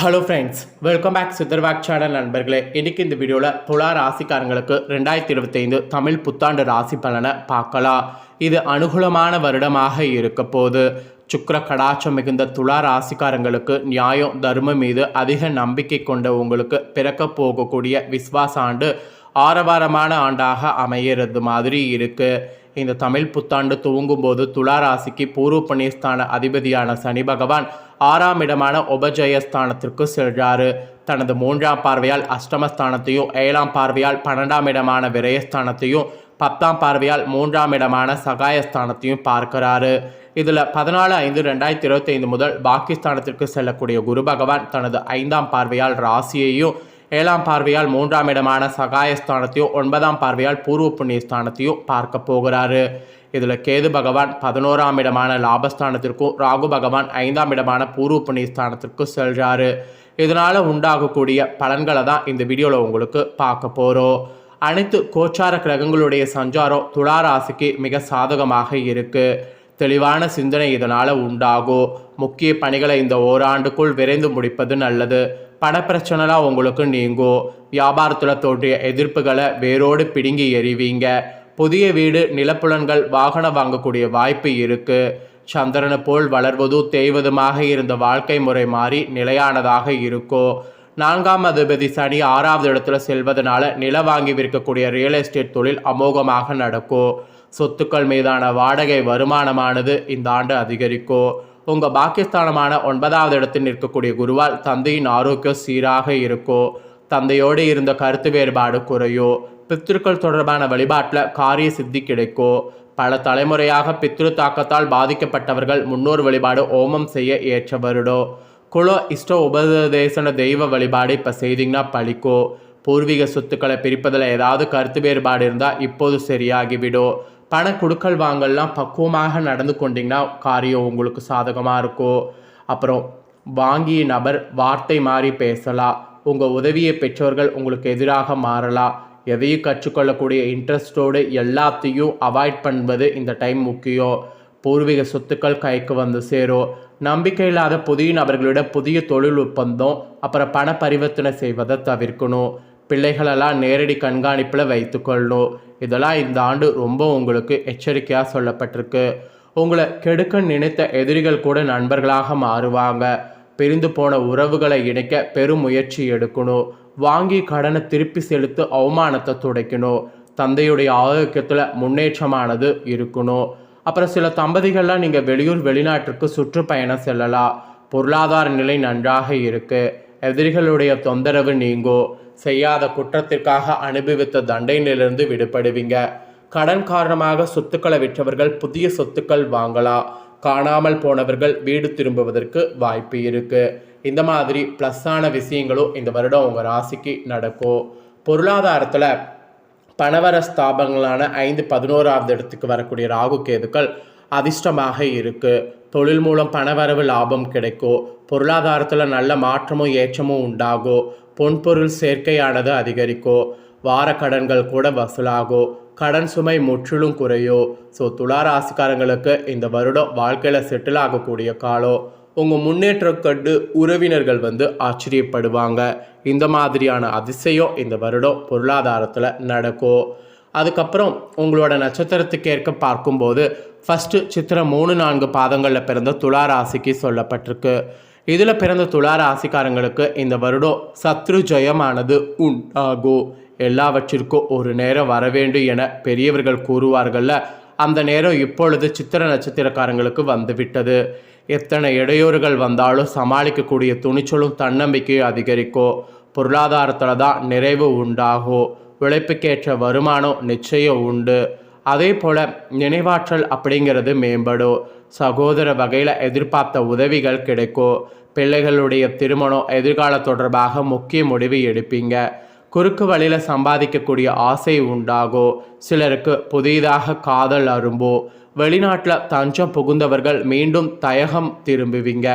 Hello friends welcome back சித்தர்வாக் channel நண்பர்களே. இன்றைக்கி இந்த வீடியோவில் துலா ராசிக்காரங்களுக்கு ரெண்டாயிரத்தி இருபத்தைந்து தமிழ் புத்தாண்டு ராசி பலனை பார்க்கலாம். இது அனுகூலமான வருடமாக இருக்க போது சுக்கர கடாட்சம் மிகுந்த துலா ராசிக்காரங்களுக்கு நியாயம் தர்மம் மீது அதிக நம்பிக்கை கொண்ட உங்களுக்கு பிறக்க போகக்கூடிய விஸ்வாச ஆண்டு ஆரவாரமான ஆண்டாக அமையிறது மாதிரி இருக்குது இந்த தமிழ் புத்தாண்டு துவங்கும் போது துளாராசிக்கு பூர்வ புண்ணியஸ்தான அதிபதியான சனி பகவான் ஆறாம் இடமான உபஜயஸ்தானத்திற்கு செல்றாரு. தனது மூன்றாம் பார்வையால் அஷ்டமஸ்தானத்தையும் ஏழாம் பார்வையால் பன்னெண்டாம் இடமான விரயஸ்தானத்தையும் பத்தாம் பார்வையால் மூன்றாம் இடமான சகாயஸ்தானத்தையும் பார்க்கிறாரு. இதில் பதினாலு ஐந்து ரெண்டாயிரத்தி இருபத்தைந்து முதல் பாகிஸ்தானத்திற்கு செல்லக்கூடிய குரு பகவான் தனது ஐந்தாம் பார்வையால் ராசியையும் ஏழாம் பார்வையால் மூன்றாம் இடமான சகாயஸ்தானத்தையும் ஒன்பதாம் பார்வையால் பூர்வ புண்ணியஸ்தானத்தையும் பார்க்க போகிறாரு. இதில் கேது பகவான் பதினோராம் இடமான லாபஸ்தானத்திற்கும் ராகு பகவான் ஐந்தாம் இடமான பூர்வ புண்ணியஸ்தானத்திற்கும் செல்கிறாரு இதனால் உண்டாகக்கூடிய பலன்களை தான் இந்த வீடியோவில் உங்களுக்கு பார்க்க போகிறோம் அனைத்து கோச்சார கிரகங்களுடைய சஞ்சாரம் துலா ராசிக்கு மிக சாதகமாக இருக்குது தெளிவான சிந்தனை இதனால் உண்டாகும் முக்கிய பணிகளை இந்த ஓராண்டுக்குள் விரைந்து முடிப்பது நல்லது. பணப்பிரச்சனைலாம் உங்களுக்கு நீங்கும் வியாபாரத்தில் தோன்றிய எதிர்ப்புகளை வேரோடு பிடுங்கி எறிவீங்க. புதிய வீடு நிலப்புலன்கள் வாகனம் வாங்கக்கூடிய வாய்ப்பு இருக்குது சந்திரனை போல் வளர்வதும் தேய்வதுமாக இருந்த வாழ்க்கை முறை மாறி நிலையானதாக இருக்கும் நான்காம் அதிபதி சனி ஆறாவது இடத்துல செல்வதனால நில வாங்கி விற்கக்கூடிய ரியல் எஸ்டேட் தொழில் அமோகமாக நடக்கும் சொத்துக்கள் மீதான வாடகை வருமானமானது இந்த ஆண்டு அதிகரிக்கும் உங்கள் பாக்கியஸ்தானமான ஒன்பதாவது இடத்தில் நிற்கக்கூடிய குருவால் தந்தையின் ஆரோக்கியம் சீராக இருக்கும் தந்தையோடு இருந்த கருத்து வேறுபாடு குறையும் பித்திருக்கள் தொடர்பான வழிபாட்டில் காரிய சித்தி கிடைக்கும் பல தலைமுறையாக பித்ரு தாக்கத்தால் பாதிக்கப்பட்டவர்கள் முன்னோர் வழிபாடு ஓமம் செய்ய ஏற்ற வருடம் குல இஷ்ட உபதேசன தெய்வ வழிபாடு இப்போ செய்தீங்கன்னா பழிக்கும் பூர்வீக சொத்துக்களை பிரிப்பதில் ஏதாவது கருத்து வேறுபாடு இருந்தால் இப்போது சரியாகிவிடும் பண குடுக்கல் வாங்கல்லாம் பக்குவமாக நடந்து கொண்டீங்கன்னா காரியம் உங்களுக்கு சாதகமாக இருக்கும் அப்புறம் வாங்கிய நபர் வார்த்தை மாறி பேசலாம் உங்கள் உதவியை பெற்றோர்கள் உங்களுக்கு எதிராக மாறலாம் எதையும் கற்றுக்கொள்ளக்கூடிய இன்ட்ரெஸ்டோடு எல்லாத்தையும் அவாய்ட் பண்ணுவது இந்த டைம் முக்கியம். பூர்வீக சொத்துக்கள் கைக்கு வந்து சேரும். நம்பிக்கை இல்லாத புதிய நபர்களிடம் புதிய தொழில் ஒப்பந்தம் அப்புறம் பண பரிவர்த்தனை செய்வதை தவிர்க்கணும். பிள்ளைகளெல்லாம் நேரடி கண்காணிப்பில் வைத்துக்கொள்ளணும் இதெல்லாம் இந்த ஆண்டு ரொம்ப உங்களுக்கு எச்சரிக்கையாக சொல்லப்பட்டிருக்கு. உங்களை கெடுக்க நினைத்த எதிரிகள் கூட நண்பர்களாக மாறுவாங்க. பிரிந்து போன உறவுகளை இணைக்க பெரும் முயற்சி எடுக்கணும். வாங்கி கடனை திருப்பி செலுத்து அவமானத்தை துடைக்கணும். தந்தையுடைய ஆரோக்கியத்தில் முன்னேற்றமானது இருக்கணும். அப்புறம் சில தம்பதிகள்லாம் நீங்கள் வெளியூர் வெளிநாட்டிற்கு சுற்றுப்பயணம் செல்லலாம். பொருளாதார நிலை நன்றாக இருக்கு. எதிரிகளுடைய தொந்தரவு நீங்கோ செய்யாத குற்றத்திற்காக அனுபவித்த தண்டையிலிருந்து விடுபடுவீங்க. கடன் காரணமாக சொத்துக்களை விற்றவர்கள் புதிய சொத்துக்கள் வாங்கலாம். காணாமல் போனவர்கள் வீடு திரும்புவதற்கு வாய்ப்பு இருக்கு. இந்த மாதிரி ப்ளஸ்ஸான விஷயங்களும் இந்த வருடம் உங்கள் ராசிக்கு நடக்கும். பொருளாதாரத்தில் பணவர ஸ்தாபங்களான ஐந்து பதினோராவது இடத்துக்கு வரக்கூடிய ராகு கேதுக்கள் அதிர்ஷ்டமாக இருக்கு. தொழில் மூலம் பணவரவு லாபம் கிடைக்கும் பொருளாதாரத்தில் நல்ல மாற்றமும் ஏற்றமும் உண்டாகும் பொன்பொருள் சேர்க்கையானது அதிகரிக்கும் வார கடன்கள் கூட வசூலாகும் கடன் சுமை முற்றிலும் குறையும் ஸோ துலா ராசிக்காரங்களுக்கு இந்த வருடம் வாழ்க்கையில் செட்டில் ஆகக்கூடிய காலம். உங்கள் முன்னேற்றம் கண்டு உறவினர்கள் வந்து ஆச்சரியப்படுவாங்க. இந்த மாதிரியான அதிசயம் இந்த வருடம் பொருளாதாரத்தில் நடக்கும் அதுக்கப்புறம் உங்களோட நட்சத்திரத்துக்கு ஏற்க பார்க்கும்போது ஃபஸ்ட்டு சித்திரம் மூணு நான்கு பாதங்களில் பிறந்த துளா ராசிக்கு சொல்லப்பட்டிருக்கு. இதில் பிறந்த துளா ராசிக்காரங்களுக்கு இந்த வருடம் சத்ரு ஜெயமானது உண்டாகும் எல்லாவற்றிற்கும் ஒரு நேரம் வர வேண்டும் என பெரியவர்கள் கூறுவார்கள்ல அந்த நேரம் இப்பொழுது சித்திர நட்சத்திரக்காரங்களுக்கு வந்துவிட்டது எத்தனை இடையூறுகள் வந்தாலும் சமாளிக்கக்கூடிய துணிச்சலும் தன்னம்பிக்கையும் அதிகரிக்கும் பொருளாதாரத்தில் தான் நிறைவு உண்டாகும் உழைப்புக்கேற்ற வருமானம் நிச்சயம் உண்டு. அதே போல் நினைவாற்றல் அப்படிங்கிறது மேம்படும். சகோதர வகையில் எதிர்பார்த்த உதவிகள் கிடைக்கும் பிள்ளைகளுடைய திருமணம் எதிர்கால தொடர்பாக முக்கிய முடிவு எடுப்பீங்க. குறுக்கு வழியில் சம்பாதிக்கக்கூடிய ஆசை உண்டாகும் சிலருக்கு புதிதாக காதல் அரும்போ. வெளிநாட்டில் தஞ்சம் புகுந்தவர்கள் மீண்டும் தயகம் திரும்புவீங்க.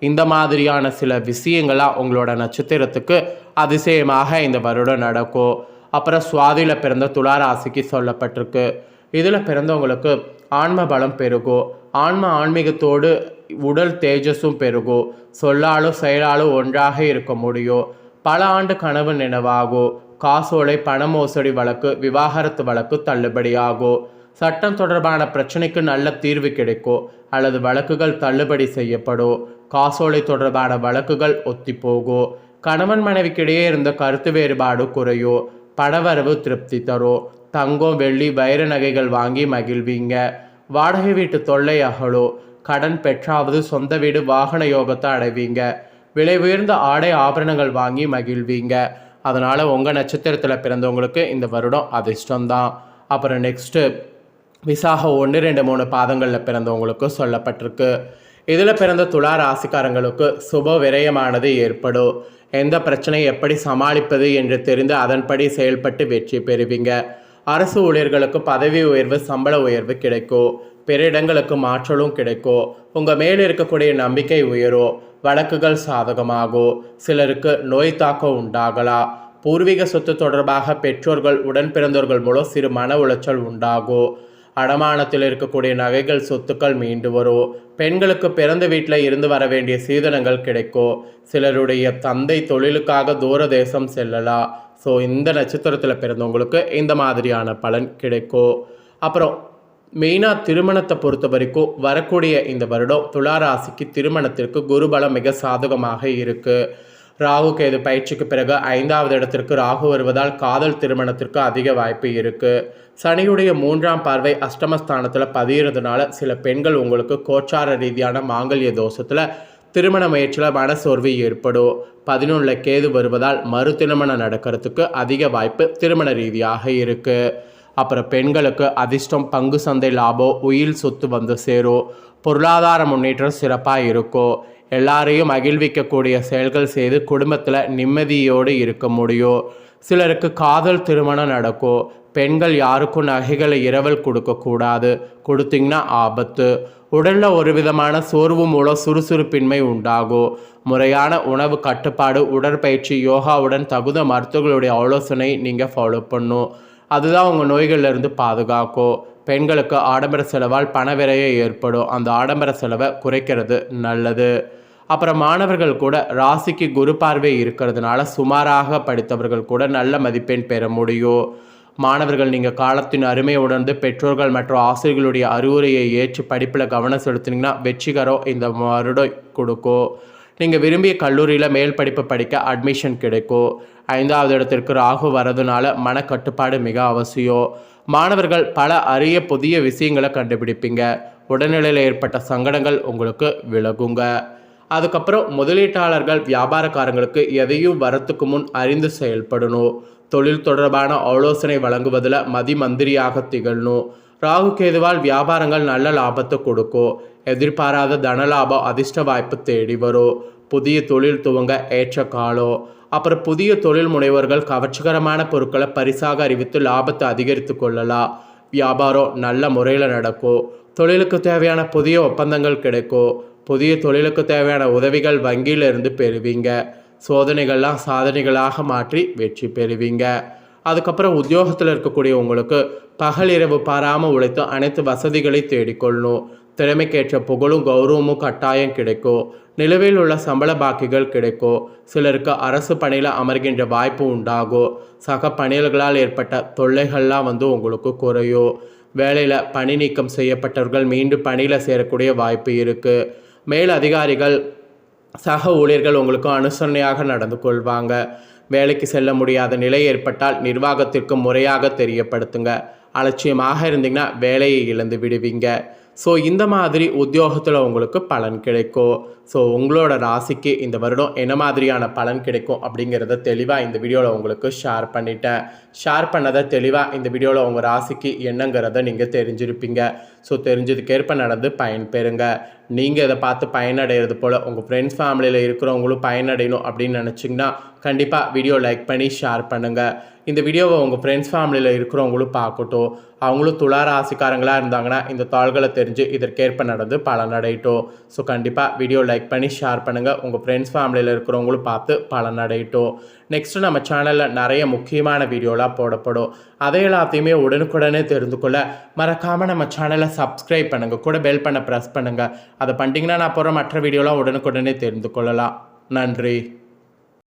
இந்த மாதிரியான சில விஷயங்களாக உங்களோட நட்சத்திரத்துக்கு அதிசயமாக இந்த வருடம் நடக்கும். அப்புறம் சுவாதியில் பிறந்த துளாராசிக்கு சொல்லப்பட்டிருக்கு. இதில் பிறந்தவங்களுக்கு ஆன்ம பலம் பெருகும். ஆன்ம ஆன்மீகத்தோடு உடல் தேஜஸும் பெருகும். சொல்லாலும் செயலாலும் ஒன்றாக இருக்க முடியும். பல ஆண்டு கனவு நினைவாகும். காசோலை பண மோசடி வழக்கு விவாகரத்து வழக்கு தள்ளுபடியாகும். சட்டம் தொடர்பான பிரச்சனைக்கு நல்ல தீர்வு கிடைக்கும் அல்லது வழக்குகள் தள்ளுபடி செய்யப்படும் காசோலை தொடர்பான வழக்குகள் ஒத்திப்போகும் கணவன் மனைவிக்கிடையே இருந்த கருத்து வேறுபாடு குறையோ படவரவு திருப்தி தரும் தங்கம் வெள்ளி வைர நகைகள் வாங்கி மகிழ்வீங்க வாடகை வீட்டு தொல்லை அகலோ கடன் பெற்றாவது சொந்த வீடு வாகன யோகத்தை அடைவீங்க விலை உயர்ந்த ஆடை ஆபரணங்கள் வாங்கி மகிழ்வீங்க. அதனால் உங்கள் நட்சத்திரத்தில் பிறந்தவங்களுக்கு இந்த வருடம் அதிர்ஷ்டம்தான். அப்புறம் நெக்ஸ்ட்டு விசாக ஒன்று ரெண்டு மூணு பாதங்களில் பிறந்தவங்களுக்கு சொல்லப்பட்டிருக்கு. இதில் பிறந்த துலா ராசிக்காரங்களுக்கு சுப விரயமானது ஏற்படும். எந்த பிரச்சனையை எப்படி சமாளிப்பது என்று தெரிந்து அதன்படி செயல்பட்டு வெற்றி பெறுவீங்க. அரசு ஊழியர்களுக்கு பதவி உயர்வு சம்பள உயர்வு கிடைக்கும். பிற இடங்களுக்கு மாற்றலும் கிடைக்கும். உங்கள் மேல் இருக்கக்கூடிய நம்பிக்கை உயரும். வழக்குகள் சாதகமாகும். சிலருக்கு நோய் தாக்கம் உண்டாகலாம். பூர்வீக சொத்து தொடர்பாக பெற்றோர்கள் உடன் பிறந்தோர்கள் மூலம் சிறு மன உளைச்சல் உண்டாகும். அடமானத்தில் இருக்கக்கூடிய நகைகள் சொத்துக்கள் மீண்டு வரும் பெண்களுக்கு பிறந்த வீட்டில் இருந்து வர வேண்டிய சீதனங்கள் கிடைக்கும் சிலருடைய தந்தை தொழிலுக்காக தூர தேசம் செல்லலாம் ஸோ இந்த நட்சத்திரத்தில் பிறந்தவங்களுக்கு இந்த மாதிரியான பலன் கிடைக்கும் அப்புறம் மெயினாக திருமணத்தை பொறுத்த வரைக்கும் வரக்கூடிய இந்த வருடம் துளாராசிக்கு திருமணத்திற்கு குருபலம் மிக சாதகமாக இருக்குது ராகு கேது பயிற்சிக்கு பிறகு ஐந்தாவது இடத்திற்கு ராகு வருவதால் காதல் திருமணத்திற்கு அதிக வாய்ப்பு இருக்குது சனியுடைய மூன்றாம் பார்வை அஷ்டமஸ்தானத்தில் பதிகிறதுனால சில பெண்கள் உங்களுக்கு கோச்சார ரீதியான மாங்கல்ய தோஷத்தில் திருமண முயற்சியில் மனசோர்வு ஏற்படும். பதினொன்றில் கேது வருவதால் மறு திருமணம் நடக்கிறதுக்கு அதிக வாய்ப்பு திருமண ரீதியாக இருக்குது அப்புறம் பெண்களுக்கு அதிர்ஷ்டம் பங்கு சந்தை லாபம் உயில் சொத்து வந்து சேரும். பொருளாதார முன்னேற்றம் சிறப்பாக இருக்கும். எல்லாரையும் மகிழ்விக்கக்கூடிய செயல்கள் செய்து குடும்பத்தில் நிம்மதியோடு இருக்க முடியும் சிலருக்கு காதல் திருமணம் நடக்கும் பெண்கள் யாருக்கும் நகைகளை இரவல் கொடுக்கக்கூடாது கொடுத்தீங்கன்னா ஆபத்து. உடலில் ஒரு விதமான சோர்வு மூலம் சுறுசுறுப்பின்மை உண்டாகும் முறையான உணவு கட்டுப்பாடு உடற்பயிற்சி யோகாவுடன் தகுந்த மருத்துவர்களுடைய ஆலோசனை நீங்கள் ஃபாலோ பண்ணும். அதுதான் உங்கள் நோய்கள்லேருந்து பாதுகாக்கும் பெண்களுக்கு ஆடம்பர செலவால் பணவிரையை ஏற்படும். அந்த ஆடம்பர செலவை குறைக்கிறது நல்லது. அப்புறம் மாணவர்கள் கூட ராசிக்கு குரு பார்வை இருக்கிறதுனால சுமாராக படித்தவர்கள் கூட நல்ல மதிப்பெண் பெற முடியும். மாணவர்கள் நீங்கள் காலத்தின் அருமை உணர்ந்து பெற்றோர்கள் மற்றும் ஆசிரியர்களுடைய அறிவுரையை ஏற்று படிப்பில் கவனம் செலுத்தினீங்கன்னா வெற்றிகரம் இந்த வருடம் கொடுக்கும். நீங்கள் விரும்பிய கல்லூரியில் மேல் படிப்பு படிக்க அட்மிஷன் கிடைக்கும். ஐந்தாவது இடத்திற்கு ராகு வரதுனால மனக்கட்டுப்பாடு மிக அவசியம். மாணவர்கள் பல அரிய புதிய விஷயங்களை கண்டுபிடிப்பீங்க. உடல்நிலையில் ஏற்பட்ட சங்கடங்கள் உங்களுக்கு விலகுங்க. அதுக்கப்புறம் முதலீட்டாளர்கள் வியாபாரக்காரங்களுக்கு எதையும் வரத்துக்கு முன் அறிந்து செயல்படணும். தொழில் தொடர்பான ஆலோசனை வழங்குவதில் மதிமந்திரியாக திகழணும். ராகு கேதுவால் வியாபாரங்கள் நல்ல லாபத்தை கொடுக்கும். எதிர்பாராத தன லாபம் அதிர்ஷ்ட வாய்ப்பு தேடி வரும். புதிய தொழில் துவங்க ஏற்ற காலம். அப்புறம் புதிய தொழில் முனைவர்கள் கவர்ச்சிகரமான பொருட்களை பரிசாக அறிவித்து லாபத்தை அதிகரித்து கொள்ளலாம். வியாபாரம் நல்ல முறையில் நடக்கும். தொழிலுக்கு தேவையான புதிய ஒப்பந்தங்கள் கிடைக்கும். புதிய தொழிலுக்கு தேவையான உதவிகள் வங்கியிலிருந்து பெறுவீங்க. சோதனைகள்லாம் சாதனைகளாக மாற்றி வெற்றி பெறுவீங்க. அதுக்கப்புறம் உத்தியோகத்தில் இருக்கக்கூடிய உங்களுக்கு பகல் இரவு பாராமல் உழைத்து அனைத்து வசதிகளை தேடிக்கொள்ளணும். திறமைக்கேற்ற புகழும் கௌரவமும் கட்டாயம் கிடைக்கும். நிலுவையில் உள்ள சம்பள பாக்கிகள் கிடைக்கும். சிலருக்கு அரசு பணியில் அமர்கின்ற வாய்ப்பு உண்டாகும். சக பணியல்களால் ஏற்பட்ட தொல்லைகள்லாம் வந்து உங்களுக்கு குறையும். வேலையில் பணி நீக்கம் செய்யப்பட்டவர்கள் மீண்டும் பணியில் சேரக்கூடிய வாய்ப்பு இருக்குது மேல் அதிகாரிகள் சக ஊழியர்கள் உங்களுக்கு அனுசரணையாக நடந்து கொள்வாங்க. வேலைக்கு செல்ல முடியாத நிலை ஏற்பட்டால் நிர்வாகத்திற்கு முறையாக தெரியப்படுத்துங்க. அலட்சியமாக இருந்தீங்கன்னா வேலையை இழந்து விடுவீங்க. ஸோ இந்த மாதிரி உத்தியோகத்தில் உங்களுக்கு பலன் கிடைக்கும். ஸோ உங்களோட ராசிக்கு இந்த வருடம் என்ன மாதிரியான பலன் கிடைக்கும் அப்படிங்கிறத தெளிவாக இந்த வீடியோவில் உங்களுக்கு ஷேர் பண்ணிட்டேன். ஷேர் பண்ணதை தெளிவாக இந்த வீடியோவில் உங்கள் ராசிக்கு என்னங்கிறத நீங்கள் தெரிஞ்சிருப்பீங்க. ஸோ தெரிஞ்சதுக்கேற்ப நடந்து பயன்பெறுங்க நீங்கள் இதை பார்த்து பயனடைகிறது போல் உங்கள் ஃப்ரெண்ட்ஸ் ஃபேமிலியில் இருக்கிறவங்களும் பயனடையணும் அப்படின்னு நினச்சிங்கன்னா கண்டிப்பாக வீடியோ லைக் பண்ணி ஷேர் பண்ணுங்கள் இந்த வீடியோவை உங்கள் ஃப்ரெண்ட்ஸ் ஃபேமிலியில் இருக்கிறவங்களும் பார்க்கட்டும். அவங்களும் துளா ராசிக்காரங்களாக இருந்தாங்கன்னா இந்த தாள்களை தெரிஞ்சு இதற்கேற்ப நடந்து பலனடையட்டும். ஸோ கண்டிப்பாக வீடியோ லைக் பண்ணி ஷேர் பண்ணுங்கள் உங்கள் ஃப்ரெண்ட்ஸ் ஃபேமிலியில் இருக்கிறவங்களும் பார்த்து பலனடையட்டும். நெக்ஸ்ட்டு நம்ம சேனலில் நிறைய முக்கியமான வீடியோலாம் போடப்படும். அதை எல்லாத்தையுமே உடனுக்குடனே தெரிந்து கொள்ள மறக்காமல் நம்ம சேனலை சப்ஸ்கிரைப் பண்ணுங்கள் கூட பெல் பண்ண ப்ரெஸ் பண்ணுங்கள் அதை பண்ணிட்டீங்கன்னா நான் போகிற மற்ற வீடியோலாம் உடனுக்குடனே தெரிந்து கொள்ளலாம் நன்றி.